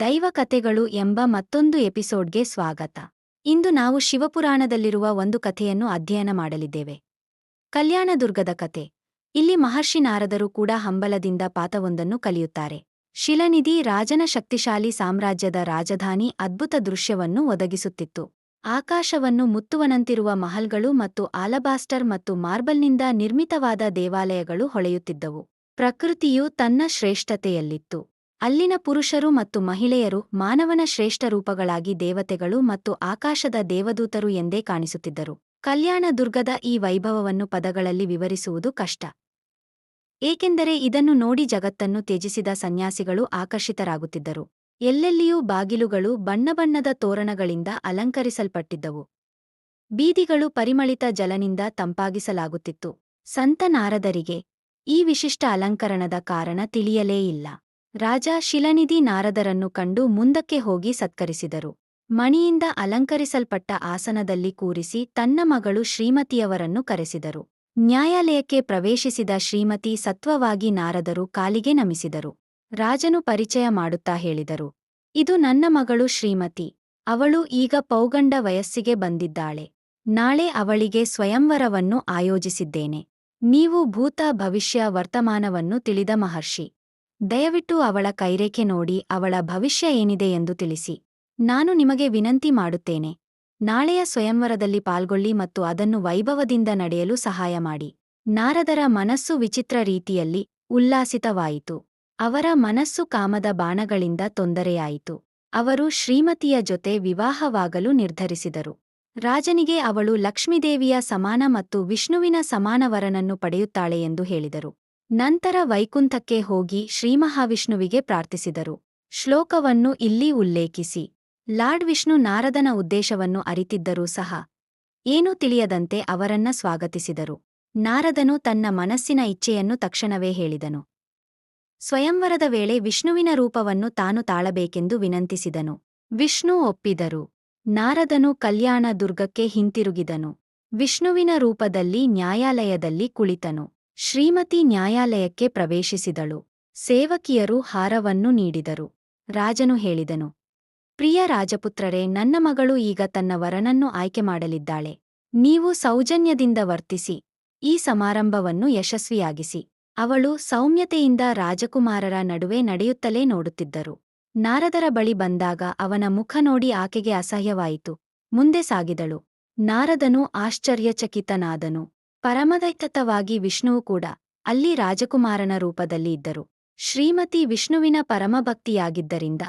ದೈವ ಕಥೆಗಳು ಎಂಬ ಮತ್ತೊಂದು ಎಪಿಸೋಡ್ಗೆ ಸ್ವಾಗತ. ಇಂದು ನಾವು ಶಿವಪುರಾಣದಲ್ಲಿರುವ ಒಂದು ಕಥೆಯನ್ನು ಅಧ್ಯಯನ ಮಾಡಲಿದ್ದೇವೆ. ಕಲ್ಯಾಣದುರ್ಗದ ಕತೆ ಇಲ್ಲಿ ಮಹರ್ಷಿ ನಾರದರು ಕೂಡ ಹಂಬಲದಿಂದ ಪಾತವೊಂದನ್ನು ಕಲಿಯುತ್ತಾರೆ. ಶಿಲನಿಧಿ ರಾಜನ ಶಕ್ತಿಶಾಲಿ ಸಾಮ್ರಾಜ್ಯದ ರಾಜಧಾನಿ ಅದ್ಭುತ ದೃಶ್ಯವನ್ನು ಒದಗಿಸುತ್ತಿತ್ತು. ಆಕಾಶವನ್ನು ಮುತ್ತುವನಂತಿರುವ ಮಹಲ್ಗಳು ಮತ್ತು ಆಲಬಾಸ್ಟರ್ ಮತ್ತು ಮಾರ್ಬಲ್ನಿಂದ ನಿರ್ಮಿತವಾದ ದೇವಾಲಯಗಳು ಹೊಳೆಯುತ್ತಿದ್ದವು. ಪ್ರಕೃತಿಯು ತನ್ನ ಶ್ರೇಷ್ಠತೆಯಲ್ಲಿತ್ತು. ಅಲ್ಲಿನ ಪುರುಷರು ಮತ್ತು ಮಹಿಳೆಯರು ಮಾನವನ ಶ್ರೇಷ್ಠ ರೂಪಗಳಾಗಿ ದೇವತೆಗಳು ಮತ್ತು ಆಕಾಶದ ದೇವದೂತರು ಎಂದೇ ಕಾಣಿಸುತ್ತಿದ್ದರು. ಕಲ್ಯಾಣ ದುರ್ಗದ ಈ ವೈಭವವನ್ನು ಪದಗಳಲ್ಲಿ ವಿವರಿಸುವುದು ಕಷ್ಟ. ಏಕೆಂದರೆ ಇದನ್ನು ನೋಡಿ ಜಗತ್ತನ್ನು ತ್ಯಜಿಸಿದ ಸನ್ಯಾಸಿಗಳು ಆಕರ್ಷಿತರಾಗುತ್ತಿದ್ದರು. ಎಲ್ಲೆಲ್ಲಿಯೂ ಬಾಗಿಲುಗಳು ಬಣ್ಣಬಣ್ಣದ ತೋರಣಗಳಿಂದ ಅಲಂಕರಿಸಲ್ಪಟ್ಟಿದ್ದವು. ಬೀದಿಗಳು ಪರಿಮಳಿತ ಜಲನಿಂದ ತಂಪಾಗಿಸಲಾಗುತ್ತಿತ್ತು. ಸಂತನಾರದರಿಗೆ ಈ ವಿಶಿಷ್ಟ ಅಲಂಕರಣದ ಕಾರಣ ತಿಳಿಯಲೇ ಇಲ್ಲ. ರಾಜ ಶಿಲನಿಧಿ ನಾರದರನ್ನು ಕಂಡು ಮುಂದಕ್ಕೆ ಹೋಗಿ ಸತ್ಕರಿಸಿದರು. ಮಣಿಯಿಂದ ಅಲಂಕರಿಸಲ್ಪಟ್ಟ ಆಸನದಲ್ಲಿ ಕೂರಿಸಿ ತನ್ನ ಮಗಳು ಶ್ರೀಮತಿಯವರನ್ನು ಕರೆಸಿದರು. ನ್ಯಾಯಾಲಯಕ್ಕೆ ಪ್ರವೇಶಿಸಿದ ಶ್ರೀಮತಿ ಸತ್ವವಾಗಿ ನಾರದರು ಕಾಲಿಗೆ ನಮಿಸಿದರು. ರಾಜನು ಪರಿಚಯ ಮಾಡುತ್ತಾ ಹೇಳಿದರು, ಇದು ನನ್ನ ಮಗಳು ಶ್ರೀಮತಿ. ಅವಳು ಈಗ ಪೌಗಂಡ ವಯಸ್ಸಿಗೆ ಬಂದಿದ್ದಾಳೆ. ನಾಳೆ ಅವಳಿಗೆ ಸ್ವಯಂವರವನ್ನು ಆಯೋಜಿಸಿದ್ದೇನೆ. ನೀವು ಭೂತ ಭವಿಷ್ಯ ವರ್ತಮಾನವನ್ನು ತಿಳಿದ ಮಹರ್ಷಿ. ದಯವಿಟ್ಟು ಅವಳ ಕೈರೇಖೆ ನೋಡಿ ಅವಳ ಭವಿಷ್ಯ ಏನಿದೆ ಎಂದು ತಿಳಿಸಿ. ನಾನು ನಿಮಗೆ ವಿನಂತಿ ಮಾಡುತ್ತೇನೆ. ನಾಳೆಯ ಸ್ವಯಂವರದಲ್ಲಿ ಪಾಲ್ಗೊಳ್ಳಿ ಮತ್ತು ಅದನ್ನು ವೈಭವದಿಂದ ನಡೆಯಲು ಸಹಾಯ ಮಾಡಿ. ನಾರದರ ಮನಸ್ಸು ವಿಚಿತ್ರ ರೀತಿಯಲ್ಲಿ ಉಲ್ಲಾಸಿತವಾಯಿತು. ಅವರ ಮನಸ್ಸು ಕಾಮದ ಬಾಣಗಳಿಂದ ತೊಂದರೆಯಾಯಿತು. ಅವರು ಶ್ರೀಮತಿಯ ಜೊತೆ ವಿವಾಹವಾಗಲು ನಿರ್ಧರಿಸಿದರು. ರಾಜನಿಗೆ ಅವಳು ಲಕ್ಷ್ಮೀದೇವಿಯ ಸಮಾನ ಮತ್ತು ವಿಷ್ಣುವಿನ ಸಮಾನವರನನ್ನು ಪಡೆಯುತ್ತಾಳೆ ಎಂದು ಹೇಳಿದರು. ನಂತರ ವೈಕುಂಠಕ್ಕೆ ಹೋಗಿ ಶ್ರೀಮಹಾವಿಷ್ಣುವಿಗೆ ಪ್ರಾರ್ಥಿಸಿದರು. ಶ್ಲೋಕವನ್ನು ಇಲ್ಲಿ ಉಲ್ಲೇಖಿಸಿ. ಲಾರ್ಡ್ ವಿಷ್ಣು ನಾರದನ ಉದ್ದೇಶವನ್ನು ಅರಿತಿದ್ದರೂ ಸಹ, ಏನೂ ತಿಳಿಯದಂತೆ ಅವರನ್ನ ಸ್ವಾಗತಿಸಿದರು. ನಾರದನು ತನ್ನ ಮನಸ್ಸಿನ ಇಚ್ಛೆಯನ್ನು ತಕ್ಷಣವೇ ಹೇಳಿದನು. ಸ್ವಯಂವರದ ವೇಳೆ ವಿಷ್ಣುವಿನ ರೂಪವನ್ನು ತಾನು ತಾಳಬೇಕೆಂದು ವಿನಂತಿಸಿದನು. ವಿಷ್ಣು ಒಪ್ಪಿದರು. ನಾರದನು ಕಲ್ಯಾಣ ದುರ್ಗಕ್ಕೆ ಹಿಂತಿರುಗಿದನು. ವಿಷ್ಣುವಿನ ರೂಪದಲ್ಲಿ ನ್ಯಾಯಾಲಯದಲ್ಲಿ ಕುಳಿತನು. ಶ್ರೀಮತಿ ನ್ಯಾಯಾಲಯಕ್ಕೆ ಪ್ರವೇಶಿಸಿದಳು. ಸೇವಕಿಯರು ಹಾರವನ್ನು ನೀಡಿದರು. ರಾಜನು ಹೇಳಿದನು, ಪ್ರಿಯ ರಾಜಪುತ್ರರೇ, ನನ್ನ ಮಗಳು ಈಗ ತನ್ನ ವರನನ್ನು ಆಯ್ಕೆ ಮಾಡಲಿದ್ದಾಳೆ. ನೀವು ಸೌಜನ್ಯದಿಂದ ವರ್ತಿಸಿ. ಈ ಸಮಾರಂಭವನ್ನು ಯಶಸ್ವಿಯಾಗಿಸಿ. ಅವಳು ಸೌಮ್ಯತೆಯಿಂದ ರಾಜಕುಮಾರರ ನಡುವೆ ನಡೆಯುತ್ತಲೇ ನೋಡುತ್ತಿದ್ದರು. ನಾರದರ ಬಳಿ ಬಂದಾಗ ಅವನ ಮುಖ ನೋಡಿ ಆಕೆಗೆ ಅಸಹ್ಯವಾಯಿತು. ಮುಂದೆ ಸಾಗಿದಳು. ನಾರದನು ಆಶ್ಚರ್ಯಚಕಿತನಾದನು. ಪರಮದೈತತವಾಗಿ ವಿಷ್ಣುವು ಕೂಡ ಅಲ್ಲಿ ರಾಜಕುಮಾರನ ರೂಪದಲ್ಲಿ ಇದ್ದರು. ಶ್ರೀಮತಿ ವಿಷ್ಣುವಿನ ಪರಮಭಕ್ತಿಯಾಗಿದ್ದರಿಂದ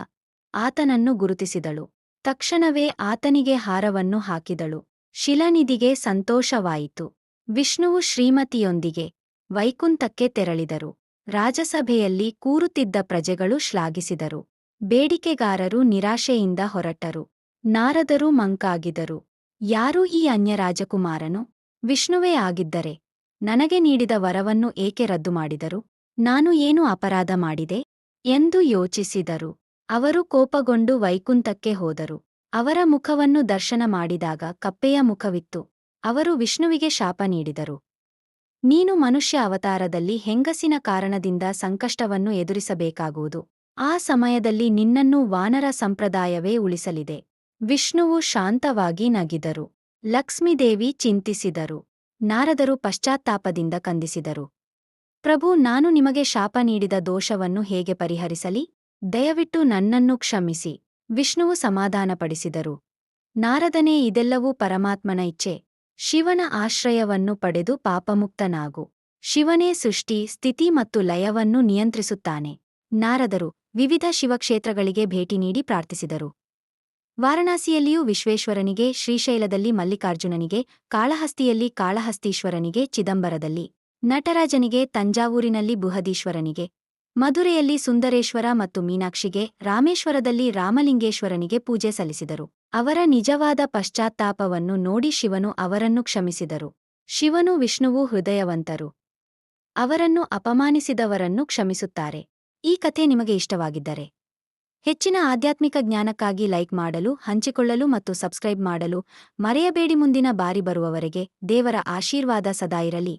ಆತನನ್ನು ಗುರುತಿಸಿದಳು. ತಕ್ಷಣವೇ ಆತನಿಗೆ ಹಾರವನ್ನು ಹಾಕಿದಳು. ಶಿಲನಿಧಿಗೆ ಸಂತೋಷವಾಯಿತು. ವಿಷ್ಣುವು ಶ್ರೀಮತಿಯೊಂದಿಗೆ ವೈಕುಂಠಕ್ಕೆ ತೆರಳಿದರು. ರಾಜಸಭೆಯಲ್ಲಿ ಕೂರುತ್ತಿದ್ದ ಪ್ರಜೆಗಳು ಶ್ಲಾಘಿಸಿದರು. ಬೇಡಿಕೆಗಾರರು ನಿರಾಶೆಯಿಂದ ಹೊರಟರು. ನಾರದರು ಮಂಕಾಗಿದರು. ಯಾರು ಈ ಅನ್ಯ ರಾಜಕುಮಾರನು? ವಿಷ್ಣುವೇ ಆಗಿದ್ದರೆ ನನಗೆ ನೀಡಿದ ವರವನ್ನು ಏಕೆ ರದ್ದು ಮಾಡಿದರು? ನಾನು ಏನು ಅಪರಾಧ ಮಾಡಿದೆ? ಎಂದು ಯೋಚಿಸಿದರು. ಅವರು ಕೋಪಗೊಂಡು ವೈಕುಂಠಕ್ಕೆ ಹೋದರು. ಅವರ ಮುಖವನ್ನು ದರ್ಶನ ಮಾಡಿದಾಗ ಕಪ್ಪೆಯ ಮುಖವಿತ್ತು. ಅವರು ವಿಷ್ಣುವಿಗೆ ಶಾಪ ನೀಡಿದರು. ನೀನು ಮನುಷ್ಯ ಅವತಾರದಲ್ಲಿ ಹೆಂಗಸಿನ ಕಾರಣದಿಂದ ಸಂಕಷ್ಟವನ್ನು ಎದುರಿಸಬೇಕಾಗುವುದು. ಆ ಸಮಯದಲ್ಲಿ ನಿನ್ನನ್ನು ವಾನರ ಸಂಪ್ರದಾಯವೇ ಉಳಿಸಲಿದೆ. ವಿಷ್ಣುವು ಶಾಂತವಾಗಿ ನಗಿದರು. ಲಕ್ಷ್ಮೀದೇವಿ ಚಿಂತಿಸಿದರು. ನಾರದರು ಪಶ್ಚಾತ್ತಾಪದಿಂದ ಕಂದಿಸಿದರು. ಪ್ರಭು, ನಾನು ನಿಮಗೆ ಶಾಪ ನೀಡಿದ ದೋಷವನ್ನು ಹೇಗೆ ಪರಿಹರಿಸಲಿ? ದಯವಿಟ್ಟು ನನ್ನನ್ನು ಕ್ಷಮಿಸಿ ವಿಷ್ಣುವು ಸಮಾಧಾನಪಡಿಸಿದರು. ನಾರದನೇ, ಇದೆಲ್ಲವೂ ಪರಮಾತ್ಮನ ಇಚ್ಛೆ. ಶಿವನ ಆಶ್ರಯವನ್ನು ಪಡೆದು ಪಾಪಮುಕ್ತನಾಗು. ಶಿವನೇ ಸೃಷ್ಟಿ, ಸ್ಥಿತಿ ಮತ್ತು ಲಯವನ್ನು ನಿಯಂತ್ರಿಸುತ್ತಾನೆ. ನಾರದರು ವಿವಿಧ ಶಿವಕ್ಷೇತ್ರಗಳಿಗೆ ಭೇಟಿ ನೀಡಿ ಪ್ರಾರ್ಥಿಸಿದರು. ವಾರಣಾಸಿಯಲ್ಲಿಯೂ ವಿಶ್ವೇಶ್ವರನಿಗೆ, ಶ್ರೀಶೈಲದಲ್ಲಿ ಮಲ್ಲಿಕಾರ್ಜುನನಿಗೆ, ಕಾಳಹಸ್ತಿಯಲ್ಲಿ ಕಾಳಹಸ್ತೀಶ್ವರನಿಗೆ, ಚಿದಂಬರದಲ್ಲಿ ನಟರಾಜನಿಗೆ, ತಂಜಾವೂರಿನಲ್ಲಿ ಬುಹದೀಶ್ವರನಿಗೆ, ಮಧುರೆಯಲ್ಲಿ ಸುಂದರೇಶ್ವರ ಮತ್ತು ಮೀನಾಕ್ಷಿಗೆ, ರಾಮೇಶ್ವರದಲ್ಲಿ ರಾಮಲಿಂಗೇಶ್ವರನಿಗೆ ಪೂಜೆ ಸಲ್ಲಿಸಿದರು. ಅವರ ನಿಜವಾದ ಪಶ್ಚಾತ್ತಾಪವನ್ನು ನೋಡಿ ಶಿವನು ಅವರನ್ನು ಕ್ಷಮಿಸಿದರು. ಶಿವನು ವಿಷ್ಣುವು ಹೃದಯವಂತರು. ಅವರನ್ನು ಅಪಮಾನಿಸಿದವರನ್ನು ಕ್ಷಮಿಸುತ್ತಾರೆ. ಈ ಕಥೆ ನಿಮಗೆ ಇಷ್ಟವಾಗಿದ್ದರೆ ಹೆಚ್ಚಿನ ಆಧ್ಯಾತ್ಮಿಕ ಜ್ಞಾನಕ್ಕಾಗಿ ಲೈಕ್ ಮಾಡಲು, ಹಂಚಿಕೊಳ್ಳಲು ಮತ್ತು ಸಬ್ಸ್ಕ್ರೈಬ್ ಮಾಡಲು ಮರೆಯಬೇಡಿ ಮುಂದಿನ ಬಾರಿ ಬರುವವರೆಗೆ ದೇವರ ಆಶೀರ್ವಾದ ಸದಾ ಇರಲಿ.